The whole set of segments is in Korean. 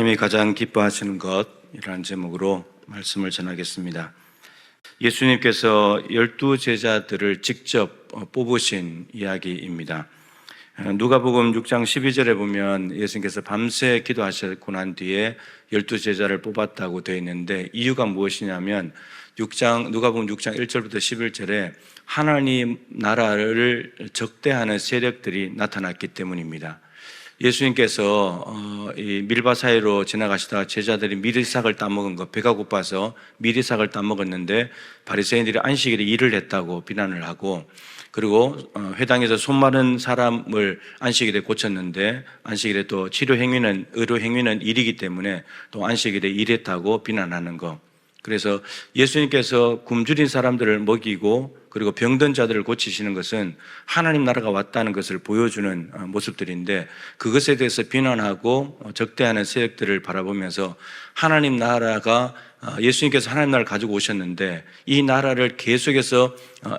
하나님이 가장 기뻐하시는 것이라는 제목으로 말씀을 전하겠습니다. 예수님께서 열두 제자들을 직접 어, 뽑으신 이야기입니다. 어, 누가복음 6장 12절에 보면 예수님께서 밤새 기도하셨고 난 뒤에 열두 제자를 뽑았다고 되어 있는데 이유가 무엇이냐면 6장 누가복음 6장 1절부터 11절에 하나님 나라를 적대하는 세력들이 나타났기 때문입니다. 예수님께서 어, 이 밀바 사이로 지나가시다가 제자들이 미리삭을 따먹은 거 배가 고파서 미리삭을 따먹었는데 바리새인들이 안식일에 일을 했다고 비난을 하고 그리고 어, 회당에서 손 마른 사람을 안식일에 고쳤는데 안식일에 또 치료 행위는 의료 행위는 일이기 때문에 또 안식일에 일했다고 비난하는 거. 그래서 예수님께서 굶주린 사람들을 먹이고 그리고 병든 자들을 고치시는 것은 하나님 나라가 왔다는 것을 보여주는 어, 모습들인데 그것에 대해서 비난하고 어, 적대하는 세력들을 바라보면서 하나님 나라가 어, 예수님께서 하나님 나라를 가지고 오셨는데 이 나라를 계속해서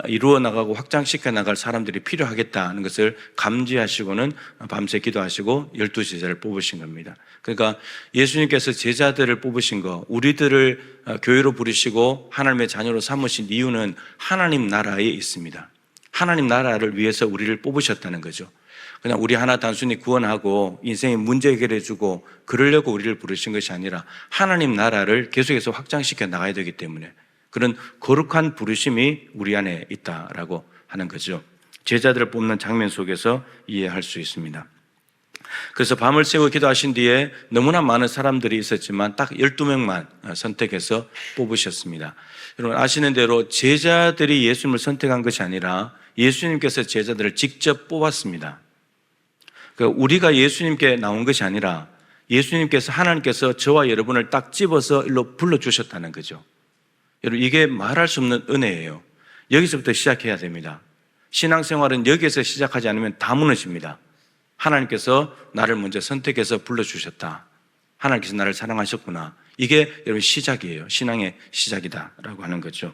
이루어 나가고 확장시켜 나갈 사람들이 필요하겠다는 것을 감지하시고는 밤새 기도하시고 열두 제자를 뽑으신 겁니다. 그러니까 예수님께서 제자들을 뽑으신 거, 우리들을 교회로 부르시고 하나님의 자녀로 삼으신 이유는 하나님 나라에 있습니다. 하나님 나라를 위해서 우리를 뽑으셨다는 거죠. 그냥 우리 하나 단순히 구원하고 인생의 문제 해결해주고 그러려고 우리를 부르신 것이 아니라 하나님 나라를 계속해서 확장시켜 나가야 되기 때문에 그런 거룩한 부르심이 우리 안에 있다라고 하는 거죠. 제자들을 뽑는 장면 속에서 이해할 수 있습니다. 그래서 밤을 새워 기도하신 뒤에 너무나 많은 사람들이 있었지만 딱 12명만 선택해서 뽑으셨습니다. 여러분 아시는 대로 제자들이 예수님을 선택한 것이 아니라 예수님께서 제자들을 직접 뽑았습니다. 그러니까 우리가 예수님께 나온 것이 아니라 예수님께서 하나님께서 저와 여러분을 딱 집어서 일로 불러주셨다는 거죠. 여러분, 이게 말할 수 없는 은혜예요. 여기서부터 시작해야 됩니다. 신앙생활은 여기에서 시작하지 않으면 다 무너집니다. 하나님께서 나를 먼저 선택해서 불러주셨다. 하나님께서 나를 사랑하셨구나. 이게 여러분 시작이에요. 신앙의 시작이다라고 하는 거죠.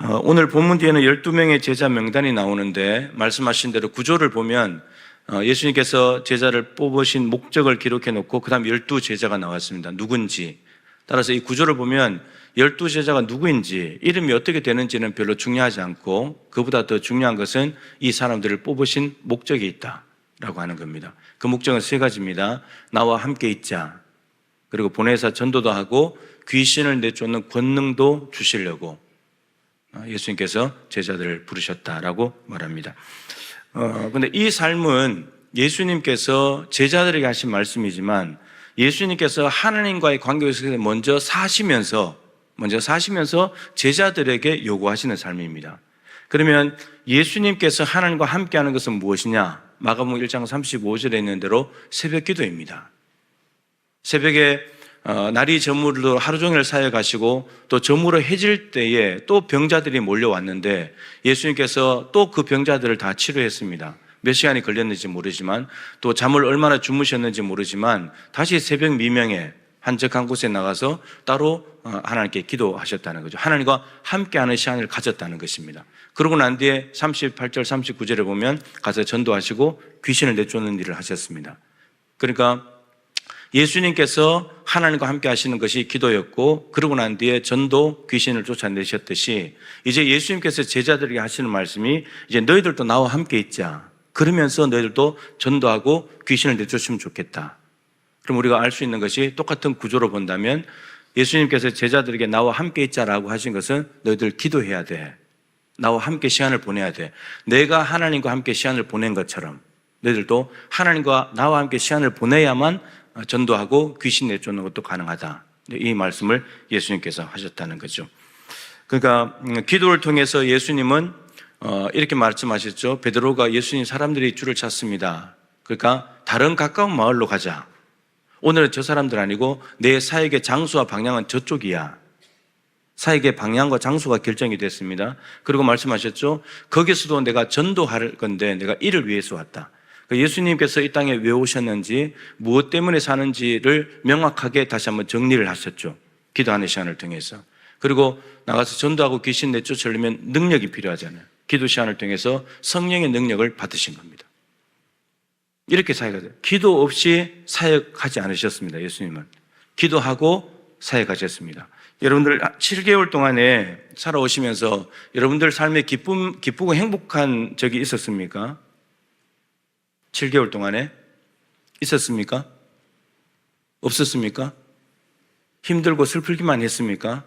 어, 오늘 본문 뒤에는 12명의 제자 명단이 나오는데 말씀하신 대로 구조를 보면 어, 예수님께서 제자를 뽑으신 목적을 기록해 놓고 그 다음 12제자가 나왔습니다. 누군지. 따라서 이 구조를 보면 12제자가 누구인지 이름이 어떻게 되는지는 별로 중요하지 않고 그보다 더 중요한 것은 이 사람들을 뽑으신 목적이 있다라고 하는 겁니다. 그 목적은 세 가지입니다. 나와 함께 있자. 그리고 보내사 전도도 하고 귀신을 내쫓는 권능도 주시려고 어, 예수님께서 제자들을 부르셨다라고 말합니다. 어, 근데 이 삶은 예수님께서 제자들에게 하신 말씀이지만 예수님께서 하나님과의 관계 속에서 먼저 사시면서 먼저 사시면서 제자들에게 요구하시는 삶입니다. 그러면 예수님께서 하나님과 함께하는 것은 무엇이냐? 마가복음 1장 35절에 있는 대로 새벽 기도입니다. 새벽에 어, 날이 저물로 하루 종일 사여 가시고 또 저물어 해질 때에 또 병자들이 몰려왔는데 예수님께서 또 그 병자들을 다 치료했습니다. 몇 시간이 걸렸는지 모르지만 또 잠을 얼마나 주무셨는지 모르지만 다시 새벽 미명에 한적한 곳에 나가서 따로 어, 하나님께 기도하셨다는 거죠. 하나님과 함께하는 시간을 가졌다는 것입니다. 그러고 난 뒤에 38절, 39절에 보면 가서 전도하시고 귀신을 내쫓는 일을 하셨습니다. 그러니까 예수님께서 하나님과 함께 하시는 것이 기도였고 그러고 난 뒤에 전도 귀신을 쫓아내셨듯이 이제 예수님께서 제자들에게 하시는 말씀이 이제 너희들도 나와 함께 있자. 그러면서 너희들도 전도하고 귀신을 내쫓으면 좋겠다. 그럼 우리가 알 수 있는 것이 똑같은 구조로 본다면 예수님께서 제자들에게 나와 함께 있자라고 하신 것은 너희들 기도해야 돼. 나와 함께 시간을 보내야 돼. 내가 하나님과 함께 시간을 보낸 것처럼 너희들도 하나님과 나와 함께 시간을 보내야만 전도하고 귀신 내쫓는 것도 가능하다. 이 말씀을 예수님께서 하셨다는 거죠. 그러니까 음, 기도를 통해서 예수님은 어, 이렇게 말씀하셨죠. 베드로가 예수님 사람들이 주를 찾습니다. 그러니까 다른 가까운 마을로 가자. 오늘은 저 사람들 아니고 내 사역의 장수와 방향은 저쪽이야. 사역의 방향과 장수가 결정이 됐습니다. 그리고 말씀하셨죠. 거기서도 내가 전도할 건데 내가 이를 위해서 왔다. 그 예수님께서 이 땅에 왜 오셨는지, 무엇 때문에 사는지를 명확하게 다시 한번 정리를 하셨죠. 기도하는 시간을 통해서. 그리고 나가서 전도하고 귀신 내쫓으려면 능력이 필요하잖아요. 기도 시간을 통해서 성령의 능력을 받으신 겁니다. 이렇게 사역하세요. 기도 없이 사역하지 않으셨습니다. 예수님은. 기도하고 사역하셨습니다. 여러분들 7개월 동안에 살아오시면서 여러분들 삶에 기쁨, 기쁘고 행복한 적이 있었습니까? 7개월 동안에 있었습니까? 없었습니까? 힘들고 슬프기만 했습니까?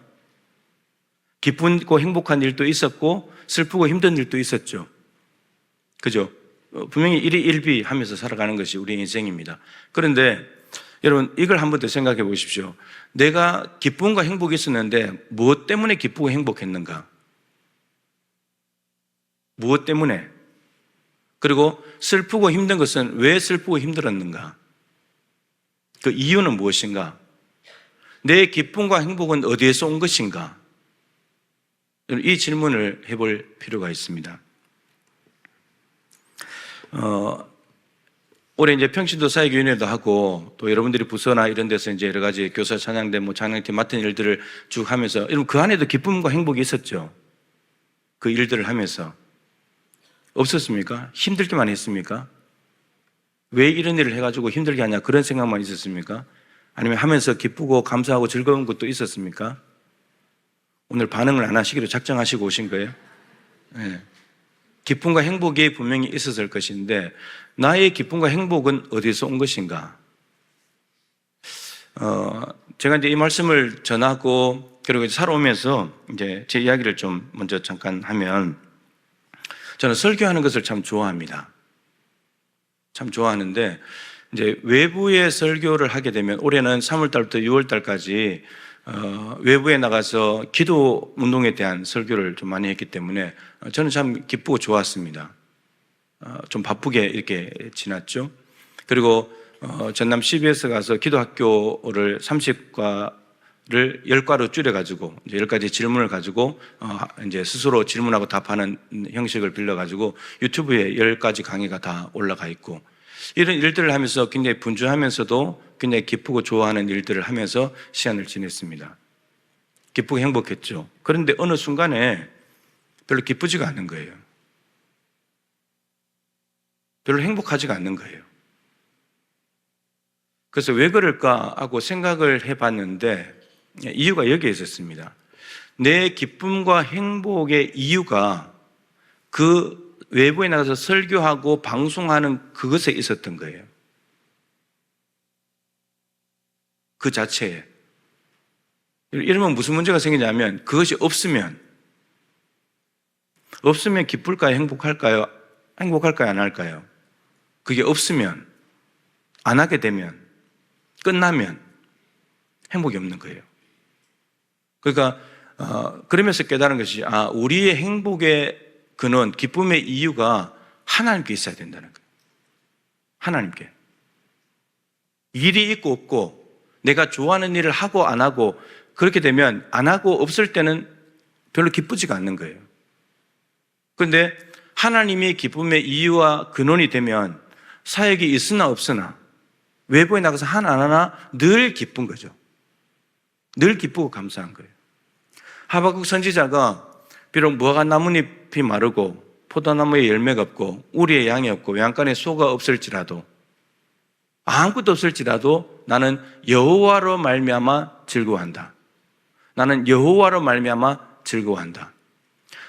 기쁘고 행복한 일도 있었고 슬프고 힘든 일도 있었죠. 그죠? 어, 분명히 일이 일비 하면서 살아가는 것이 우리 인생입니다. 그런데 여러분 이걸 한 번 더 생각해 보십시오. 내가 기쁨과 행복이 있었는데 무엇 때문에 기쁘고 행복했는가? 무엇 때문에? 그리고 슬프고 힘든 것은 왜 슬프고 힘들었는가? 그 이유는 무엇인가? 내 기쁨과 행복은 어디에서 온 것인가? 이 질문을 해볼 필요가 있습니다. 어, 올해 이제 평신도 사역위원회도 하고 또 여러분들이 부서나 이런 데서 이제 여러 가지 교사 찬양대 뭐 찬양팀 맡은 일들을 쭉 하면서 여러분 그 안에도 기쁨과 행복이 있었죠. 그 일들을 하면서 없었습니까? 힘들게만 했습니까? 왜 이런 일을 해가지고 힘들게 하냐 그런 생각만 있었습니까? 아니면 하면서 기쁘고 감사하고 즐거운 것도 있었습니까? 오늘 반응을 안 하시기로 작정하시고 오신 거예요? 네. 기쁨과 행복이 분명히 있었을 것인데 나의 기쁨과 행복은 어디서 온 것인가? 어, 제가 이제 이 말씀을 전하고 그리고 이제 살아오면서 이제 제 이야기를 좀 먼저 잠깐 하면 저는 설교하는 것을 참 좋아합니다. 참 좋아하는데 이제 외부의 설교를 하게 되면 올해는 3월 달부터 6월 달까지 어, 외부에 나가서 기도 운동에 대한 설교를 좀 많이 했기 때문에 어, 저는 참 기쁘고 좋았습니다. 어, 좀 바쁘게 이렇게 지났죠. 그리고 어, 전남 CBS 가서 기도학교를 30과 를 10과로 줄여가지고 이제 10가지 질문을 가지고 어, 이제 스스로 질문하고 답하는 형식을 빌려가지고 유튜브에 10가지 강의가 다 올라가 있고 이런 일들을 하면서 굉장히 분주하면서도 굉장히 기쁘고 좋아하는 일들을 하면서 시간을 지냈습니다. 기쁘고 행복했죠. 그런데 어느 순간에 별로 기쁘지가 않는 거예요. 별로 행복하지가 않는 거예요. 그래서 왜 그럴까 하고 생각을 해봤는데 이유가 여기에 있었습니다. 내 기쁨과 행복의 이유가 그 외부에 나가서 설교하고 방송하는 그것에 있었던 거예요. 그 자체에. 이러면 무슨 문제가 생기냐면 그것이 없으면 없으면 기쁠까요? 행복할까요? 행복할까요? 안 할까요? 그게 없으면 안 하게 되면 끝나면 행복이 없는 거예요. 그러니까 어, 그러면서 깨달은 것이 아 우리의 행복의 근원, 기쁨의 이유가 하나님께 있어야 된다는 거예요. 하나님께 일이 있고 없고 내가 좋아하는 일을 하고 안 하고 그렇게 되면 안 하고 없을 때는 별로 기쁘지가 않는 거예요. 그런데 하나님이 기쁨의 이유와 근원이 되면 사역이 있으나 없으나 외부에 나가서 하나 안 하나 늘 기쁜 거죠. 늘 기쁘고 감사한 거예요. 하박국 선지자가 비록 무화과 나뭇잎이 마르고 포도나무에 열매가 없고 우리의 양이 없고 외양간에 소가 없을지라도 아무것도 없을지라도 나는 여호와로 말미암아 즐거워한다. 나는 여호와로 말미암아 즐거워한다.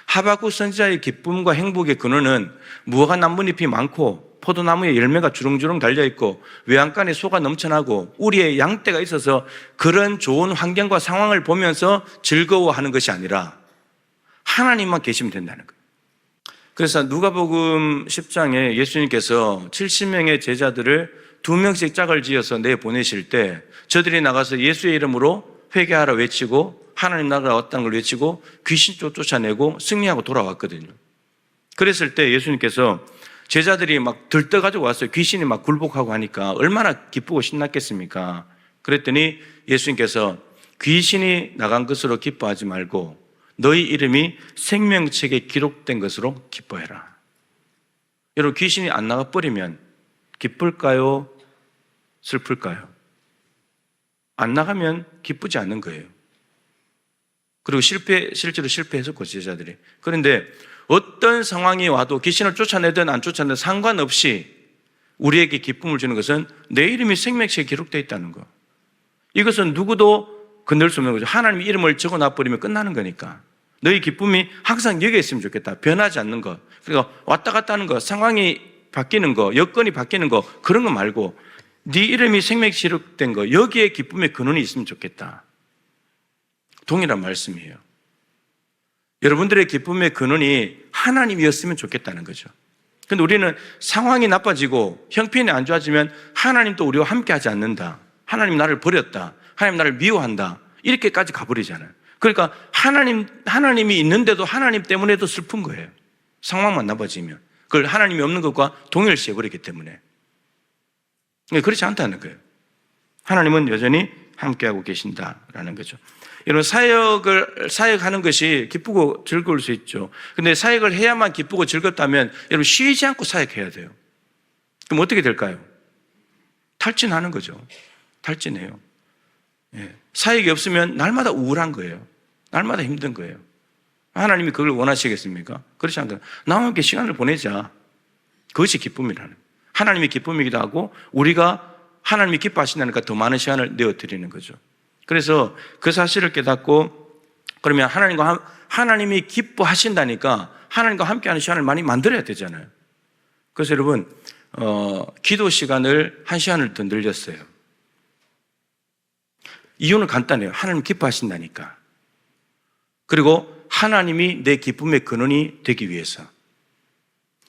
하박국 선지자의 기쁨과 행복의 근원은 무화과 나뭇잎이 많고 포도나무에 열매가 주렁주렁 달려 있고 외양간에 소가 넘쳐나고 우리의 양떼가 있어서 그런 좋은 환경과 상황을 보면서 즐거워하는 것이 아니라 하나님만 계시면 된다는 거예요. 그래서 누가복음 10장에 예수님께서 70명의 제자들을 두 명씩 짝을 지어서 내 보내실 때 저들이 나가서 예수의 이름으로 회개하라 외치고 하나님 나라가 왔다는 걸 외치고 귀신 쫓아내고 승리하고 돌아왔거든요. 그랬을 때 예수님께서 제자들이 막 들떠가지고 왔어요. 귀신이 막 굴복하고 하니까 얼마나 기쁘고 신났겠습니까? 그랬더니 예수님께서 귀신이 나간 것으로 기뻐하지 말고 너희 이름이 생명책에 기록된 것으로 기뻐해라. 여러분 귀신이 안 나가 버리면 기쁠까요? 슬플까요? 안 나가면 기쁘지 않는 거예요. 그리고 실패, 실제로 실패했었고, 제자들이. 그런데 어떤 상황이 와도 귀신을 쫓아내든 안 쫓아내든 상관없이 우리에게 기쁨을 주는 것은 내 이름이 생명책에 기록되어 있다는 거. 이것은 누구도 건들 수 없는 거죠. 하나님의 이름을 적어 놔버리면 끝나는 거니까. 너희 기쁨이 항상 여기에 있으면 좋겠다. 변하지 않는 것. 그러니까 왔다 갔다 하는 것, 상황이 바뀌는 거, 여건이 바뀌는 거, 그런 거 말고 네 이름이 생명에 기록된 거, 여기에 기쁨의 근원이 있으면 좋겠다. 동일한 말씀이에요. 여러분들의 기쁨의 근원이 하나님이었으면 좋겠다는 거죠. 근데 우리는 상황이 나빠지고 형편이 안 좋아지면 하나님도 우리와 함께 하지 않는다. 하나님 나를 버렸다. 하나님 나를 미워한다. 이렇게까지 가버리잖아요. 그러니까 하나님, 하나님이 있는데도 하나님 때문에도 슬픈 거예요. 상황만 나빠지면. 그걸 하나님이 없는 것과 동일시해버리기 때문에. 그렇지 않다는 거예요. 하나님은 여전히 함께하고 계신다라는 거죠. 여러분, 사역을, 사역하는 것이 기쁘고 즐거울 수 있죠. 근데 사역을 해야만 기쁘고 즐겁다면 여러분 쉬지 않고 사역해야 돼요. 그럼 어떻게 될까요? 탈진하는 거죠. 탈진해요. 예. 사역이 없으면 날마다 우울한 거예요. 날마다 힘든 거예요. 하나님이 그걸 원하시겠습니까? 그렇지 않다. 나와 함께 시간을 보내자. 그것이 기쁨이라는. 하나님의 기쁨이기도 하고 우리가 하나님이 기뻐하신다니까 더 많은 시간을 내어 드리는 거죠. 그래서 그 사실을 깨닫고 그러면 하나님과 함- 하나님이 기뻐하신다니까 하나님과 함께하는 시간을 많이 만들어야 되잖아요. 그래서 여러분 어, 기도 시간을 한 시간을 더 늘렸어요. 이유는 간단해요. 하나님 기뻐하신다니까. 그리고 하나님이 내 기쁨의 근원이 되기 위해서.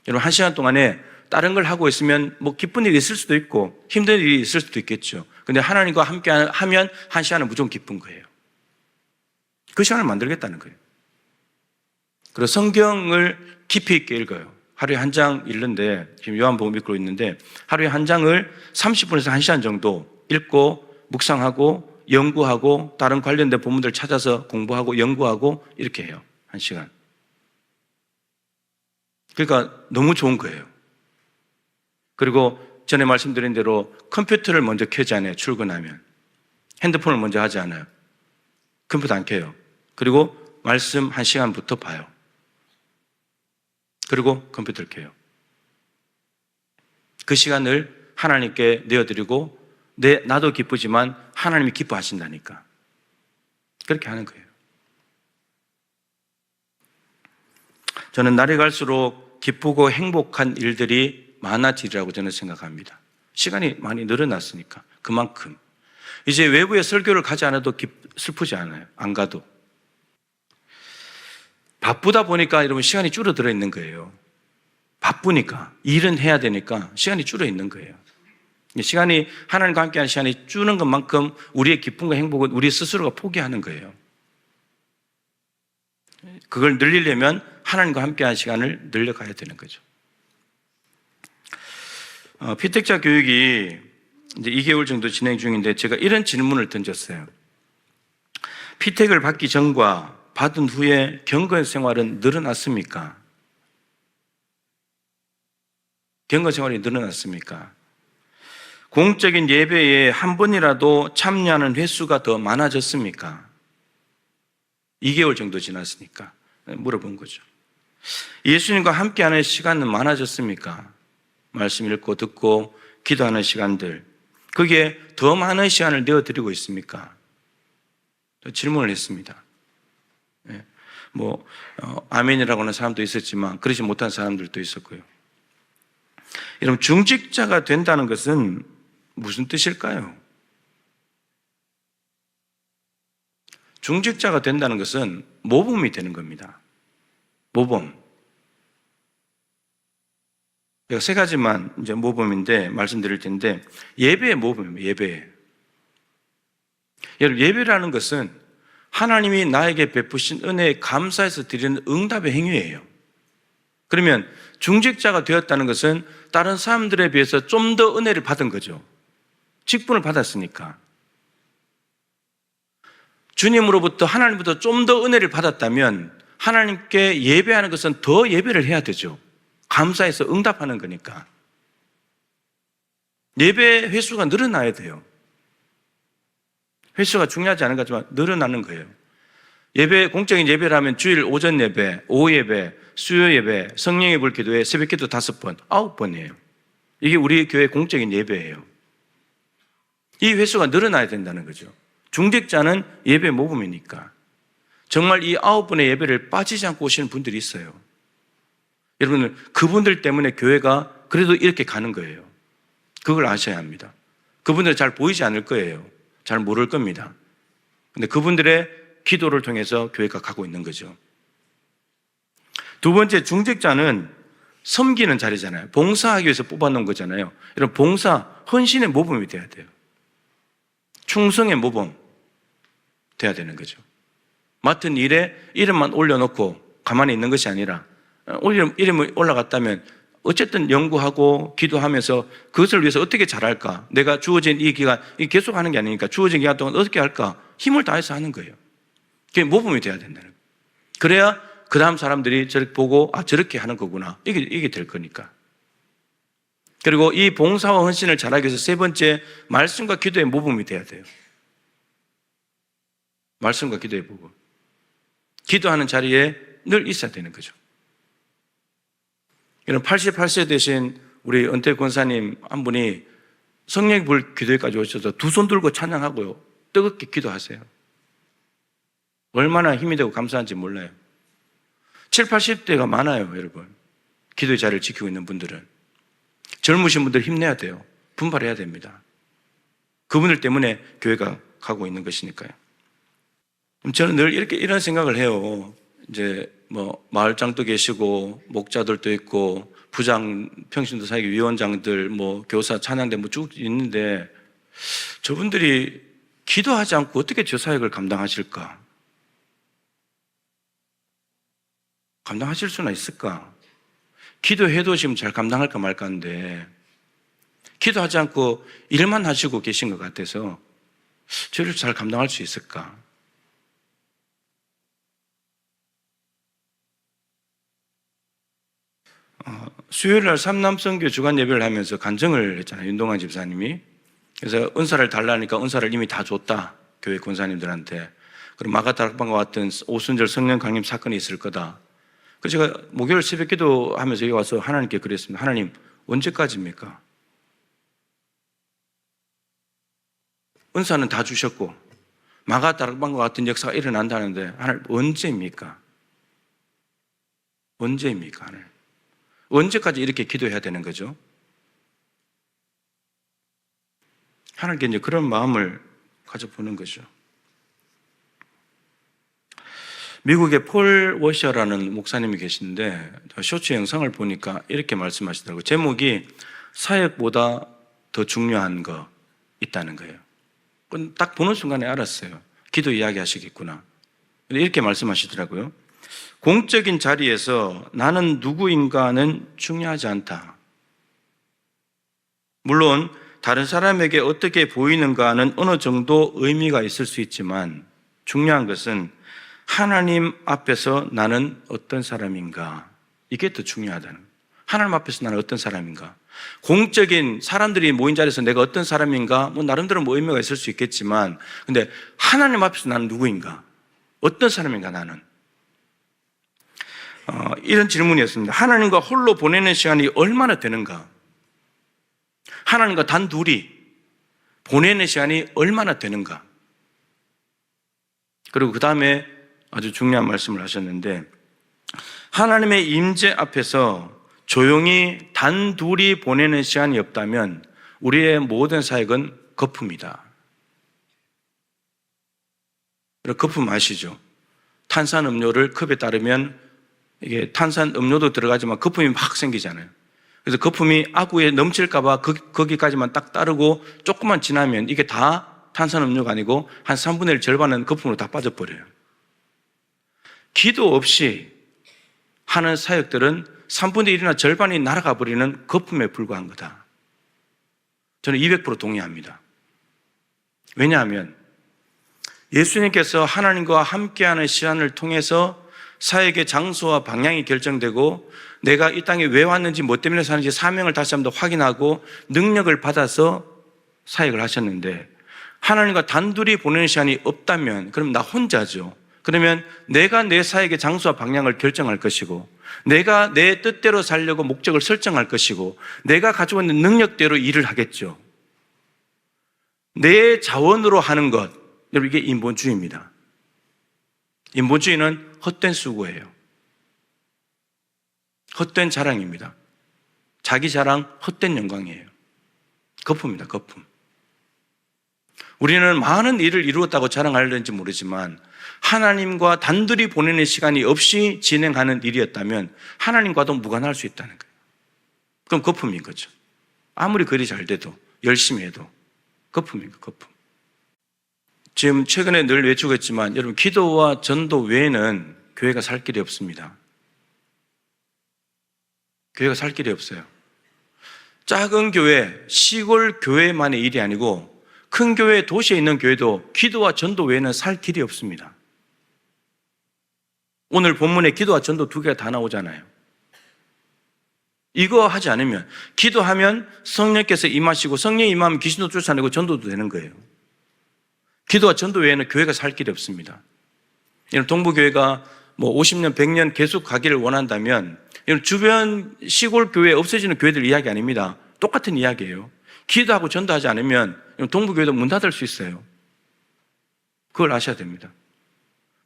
여러분 한 시간 동안에 다른 걸 하고 있으면 뭐 기쁜 일이 있을 수도 있고 힘든 일이 있을 수도 있겠죠. 근데 하나님과 함께 하면 한 시간은 무조건 기쁜 거예요. 그 시간을 만들겠다는 거예요. 그리고 성경을 깊이 있게 읽어요. 하루에 한 장 읽는데 지금 요한복음 읽고 있는데 하루에 한 장을 30분에서 1시간 정도 읽고 묵상하고 연구하고 다른 관련된 본문들 찾아서 공부하고 연구하고 이렇게 해요. 한 시간. 그러니까 너무 좋은 거예요. 그리고 전에 말씀드린 대로 컴퓨터를 먼저 켜지 않아요. 출근하면. 핸드폰을 먼저 하지 않아요. 컴퓨터 안 켜요. 그리고 말씀 한 시간부터 봐요. 그리고 컴퓨터를 켜요. 그 시간을 하나님께 내어드리고 내, 나도 기쁘지만 하나님이 기뻐하신다니까. 그렇게 하는 거예요. 저는 날이 갈수록 기쁘고 행복한 일들이 많아지리라고 저는 생각합니다. 시간이 많이 늘어났으니까. 그만큼. 이제 외부에 설교를 가지 않아도 기, 슬프지 않아요. 안 가도. 바쁘다 보니까 여러분 시간이 줄어들어 있는 거예요. 바쁘니까. 일은 해야 되니까 시간이 줄어 있는 거예요. 시간이 하나님과 함께하는 시간이 주는 것만큼 우리의 기쁨과 행복은 우리 스스로가 포기하는 거예요. 그걸 늘리려면 하나님과 함께하는 시간을 늘려가야 되는 거죠. 어, 피택자 교육이 이제 2개월 정도 진행 중인데 제가 이런 질문을 던졌어요. 피택을 받기 전과 받은 후에 경건 생활은 늘어났습니까? 경건 생활이 늘어났습니까? 공적인 예배에 한 번이라도 참여하는 횟수가 더 많아졌습니까? 2개월 정도 지났으니까 물어본 거죠. 예수님과 함께하는 시간은 많아졌습니까? 말씀 읽고 듣고 기도하는 시간들. 그게 더 많은 시간을 내어드리고 있습니까? 질문을 했습니다. 예. 뭐, 어, 아멘이라고 하는 사람도 있었지만, 그러지 못한 사람들도 있었고요. 여러분, 중직자가 된다는 것은 무슨 뜻일까요? 중직자가 된다는 것은 모범이 되는 겁니다. 모범. 세 가지만 이제 모범인데 말씀드릴 텐데 예배의 모범입니다. 예배. 여러분 예배라는 것은 하나님이 나에게 베푸신 은혜에 감사해서 드리는 응답의 행위예요. 그러면 중직자가 되었다는 것은 다른 사람들에 비해서 좀 더 은혜를 받은 거죠. 직분을 받았으니까. 주님으로부터 하나님부터 좀 더 은혜를 받았다면 하나님께 예배하는 것은 더 예배를 해야 되죠. 감사해서 응답하는 거니까. 예배 횟수가 늘어나야 돼요. 횟수가 중요하지 않은 것 같지만 늘어나는 거예요. 예배, 공적인 예배를 하면 주일 오전 예배, 오후 예배, 수요 예배, 성령의 불 기도회, 새벽 기도 다섯 번, 아홉 번이에요. 이게 우리 교회 공적인 예배예요. 이 횟수가 늘어나야 된다는 거죠. 중직자는 예배 모범이니까. 정말 이 아홉 분의 예배를 빠지지 않고 오시는 분들이 있어요. 여러분, 그분들 때문에 교회가 그래도 이렇게 가는 거예요. 그걸 아셔야 합니다. 그분들 잘 보이지 않을 거예요. 잘 모를 겁니다. 근데 그분들의 기도를 통해서 교회가 가고 있는 거죠. 두 번째, 중직자는 섬기는 자리잖아요. 봉사하기 위해서 뽑아놓은 거잖아요. 이런 봉사, 헌신의 모범이 돼야 돼요. 충성의 모범 돼야 되는 거죠. 맡은 일에 이름만 올려놓고 가만히 있는 것이 아니라 어, 이름, 이름이 올라갔다면 어쨌든 연구하고 기도하면서 그것을 위해서 어떻게 잘할까? 내가 주어진 이 기간, 이 계속 하는 게 아니니까 주어진 기간 동안 어떻게 할까? 힘을 다해서 하는 거예요. 그게 모범이 돼야 된다는 거예요. 그래야 그 다음 사람들이 저렇게 보고, 아, 저렇게 하는 거구나. 이게, 이게 될 거니까. 그리고 이 봉사와 헌신을 잘하기 위해서 세 번째, 말씀과 기도의 모범이 돼야 돼요. 말씀과 기도의 모범. 기도하는 자리에 늘 있어야 되는 거죠. 이런 88세 되신 우리 은퇴 권사님 한 분이 성령 불 기도회까지 오셔서 두 손 들고 찬양하고요. 뜨겁게 기도하세요. 얼마나 힘이 되고 감사한지 몰라요. 7, 80대가 많아요, 여러분. 기도의 자리를 지키고 있는 분들은. 젊으신 분들 힘내야 돼요. 분발해야 됩니다. 그분들 때문에 교회가 가고 있는 것이니까요. 저는 늘 이렇게 이런 생각을 해요. 이제 뭐 마을장도 계시고 목자들도 있고 부장 평신도 사기 위원장들 뭐 교사 찬양대 뭐 쭉 있는데 저분들이 기도하지 않고 어떻게 저 사역을 감당하실까? 감당하실 수나 있을까? 기도해도 지금 잘 감당할까 말까인데 기도하지 않고 일만 하시고 계신 것 같아서 저를 잘 감당할 수 있을까? 수요일 날 삼남성교 주간 예배를 하면서 간증을 했잖아요. 윤동환 집사님이. 그래서 은사를 달라니까 은사를 이미 다 줬다. 교회 권사님들한테. 그리고 마가다락방과 같은 오순절 성령 강림 사건이 있을 거다. 그래서 제가 목요일 새벽 기도 하면서 여기 와서 하나님께 그랬습니다. 하나님, 언제까지입니까? 은사는 다 주셨고, 마가다락방과 같은 역사가 일어난다는데, 하나님, 언제입니까? 언제입니까? 하나님. 언제까지 이렇게 기도해야 되는 거죠? 하나님께 이제 그런 마음을 가져보는 거죠. 미국의 폴 워셔라는 목사님이 계신데 쇼츠 영상을 보니까 이렇게 말씀하시더라고요. 제목이 사역보다 더 중요한 거 있다는 거예요. 딱 보는 순간에 알았어요. 기도 이야기 하시겠구나. 이렇게 말씀하시더라고요. 공적인 자리에서 나는 누구인가는 중요하지 않다. 물론 다른 사람에게 어떻게 보이는가는 어느 정도 의미가 있을 수 있지만 중요한 것은 하나님 앞에서 나는 어떤 사람인가. 이게 더 중요하다는. 하나님 앞에서 나는 어떤 사람인가. 공적인 사람들이 모인 자리에서 내가 어떤 사람인가, 뭐 나름대로 뭐 의미가 있을 수 있겠지만, 근데 하나님 앞에서 나는 누구인가? 어떤 사람인가 나는? 어, 이런 질문이었습니다. 하나님과 홀로 보내는 시간이 얼마나 되는가? 하나님과 단 둘이 보내는 시간이 얼마나 되는가? 그리고 그 다음에 아주 중요한 말씀을 하셨는데, 하나님의 임재 앞에서 조용히 단둘이 보내는 시간이 없다면 우리의 모든 사역은 거품이다. 거품 아시죠? 탄산 음료를 컵에 따르면 이게 탄산 음료도 들어가지만 거품이 막 생기잖아요. 그래서 거품이 아구에 넘칠까봐 그, 거기까지만 딱 따르고 조금만 지나면 이게 다 탄산 음료가 아니고 한 3분의 1 절반은 거품으로 다 빠져버려요. 기도 없이 하는 사역들은 3분의 1이나 절반이 날아가 버리는 거품에 불과한 거다. 저는 200% 동의합니다. 왜냐하면 예수님께서 하나님과 함께하는 시간을 통해서 사역의 장소와 방향이 결정되고 내가 이 땅에 왜 왔는지 뭐 때문에 사는지 사명을 다시 한번 더 확인하고 능력을 받아서 사역을 하셨는데 하나님과 단둘이 보내는 시간이 없다면 그럼 나 혼자죠. 그러면 내가 내 사역의 장소와 방향을 결정할 것이고 내가 내 뜻대로 살려고 목적을 설정할 것이고 내가 가지고 있는 능력대로 일을 하겠죠. 내 자원으로 하는 것, 여러분 이게 인본주의입니다. 인본주의는 헛된 수고예요. 헛된 자랑입니다. 자기 자랑, 헛된 영광이에요. 거품입니다, 거품. 우리는 많은 일을 이루었다고 자랑하려는지 모르지만 하나님과 단둘이 보내는 시간이 없이 진행하는 일이었다면 하나님과도 무관할 수 있다는 거예요. 그럼 거품인 거죠. 아무리 글이 잘 돼도 열심히 해도 거품인 거 거품. 지금 최근에 늘 외치고 있지만 여러분 기도와 전도 외에는 교회가 살 길이 없습니다. 교회가 살 길이 없어요. 작은 교회, 시골 교회만의 일이 아니고 큰 교회, 도시에 있는 교회도 기도와 전도 외에는 살 길이 없습니다. 오늘 본문에 기도와 전도 두 개가 다 나오잖아요. 이거 하지 않으면 기도하면 성령께서 임하시고 성령 임하면 귀신도 쫓아내고 전도도 되는 거예요. 기도와 전도 외에는 교회가 살 길이 없습니다. 이런 동부교회가 뭐 50년, 100년 계속 가기를 원한다면 이런 주변 시골 교회 없어지는 교회들 이야기 아닙니다. 똑같은 이야기예요. 기도하고 전도하지 않으면 동부교회도 문 닫을 수 있어요. 그걸 아셔야 됩니다.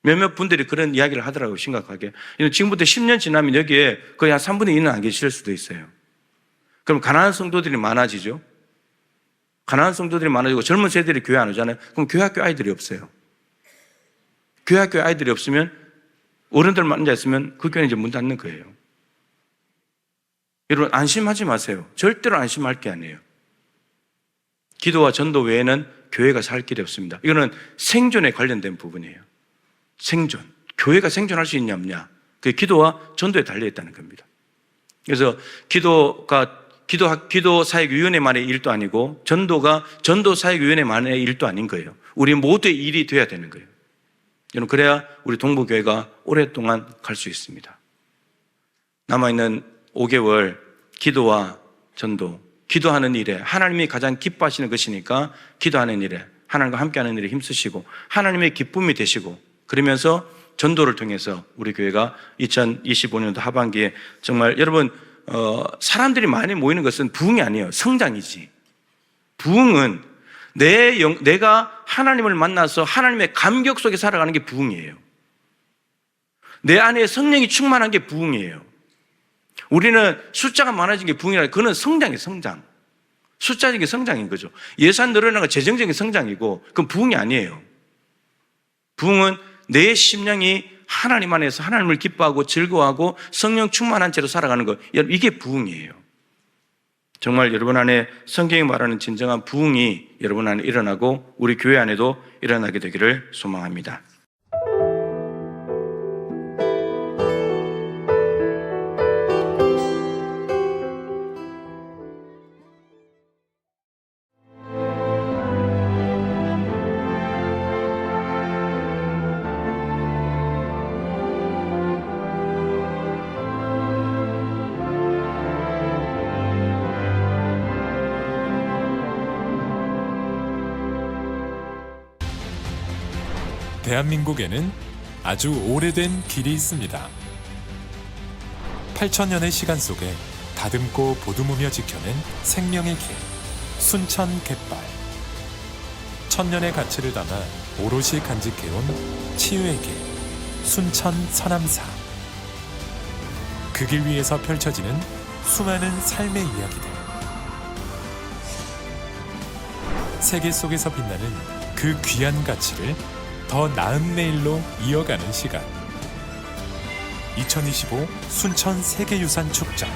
몇몇 분들이 그런 이야기를 하더라고요, 심각하게. 지금부터 10년 지나면 여기에 거의 한 3분의 2는 안 계실 수도 있어요. 그럼 가난한 성도들이 많아지죠? 가난한 성도들이 많아지고 젊은 세대들이 교회 안 오잖아요. 그럼 교회 학교 아이들이 없어요. 교회 학교 아이들이 없으면 어른들만 앉아있으면 그 교회는 이제 문 닫는 거예요. 여러분, 안심하지 마세요. 절대로 안심할 게 아니에요. 기도와 전도 외에는 교회가 살 길이 없습니다. 이거는 생존에 관련된 부분이에요. 생존. 교회가 생존할 수 있냐 없냐. 그 기도와 전도에 달려 있다는 겁니다. 그래서 기도가 기도 기도 사역 위원회만의 일도 아니고 전도가 전도 사역 위원회만의 일도 아닌 거예요. 우리 모두의 일이 돼야 되는 거예요. 여러분 그래야 우리 동부 교회가 오랫동안 갈 수 있습니다. 남아 있는 5개월 기도와 전도 기도하는 일에 하나님이 가장 기뻐하시는 것이니까 기도하는 일에 하나님과 함께하는 일에 힘쓰시고 하나님의 기쁨이 되시고 그러면서 전도를 통해서 우리 교회가 2025년도 하반기에 정말 여러분 어, 사람들이 많이 모이는 것은 부흥이 아니에요. 성장이지. 부흥은 내 영, 내가 하나님을 만나서 하나님의 감격 속에 살아가는 게 부흥이에요. 내 안에 성령이 충만한 게 부흥이에요. 우리는 숫자가 많아진 게 부흥이라 그는 성장이에요, 성장. 숫자적인 성장인 거죠. 예산 늘어나는 건 재정적인 성장이고 그건 부흥이 아니에요. 부흥은 내 심령이 하나님 안에서 하나님을 기뻐하고 즐거워하고 성령 충만한 채로 살아가는 것. 이게 부흥이에요. 정말 여러분 안에 성경이 말하는 진정한 부흥이 여러분 안에 일어나고 우리 교회 안에도 일어나게 되기를 소망합니다. 대한민국에는 아주 오래된 길이 있습니다. 8천년의 시간 속에 다듬고 보듬으며 지켜낸 생명의 길, 순천 갯발. 천년의 가치를 담아 오롯이 간직해온 치유의 길, 순천 서남사. 그 길 위에서 펼쳐지는 수많은 삶의 이야기들. 세계 속에서 빛나는 그 귀한 가치를 더 나은 내일로 이어가는 시간. 2025 순천 세계유산 축전.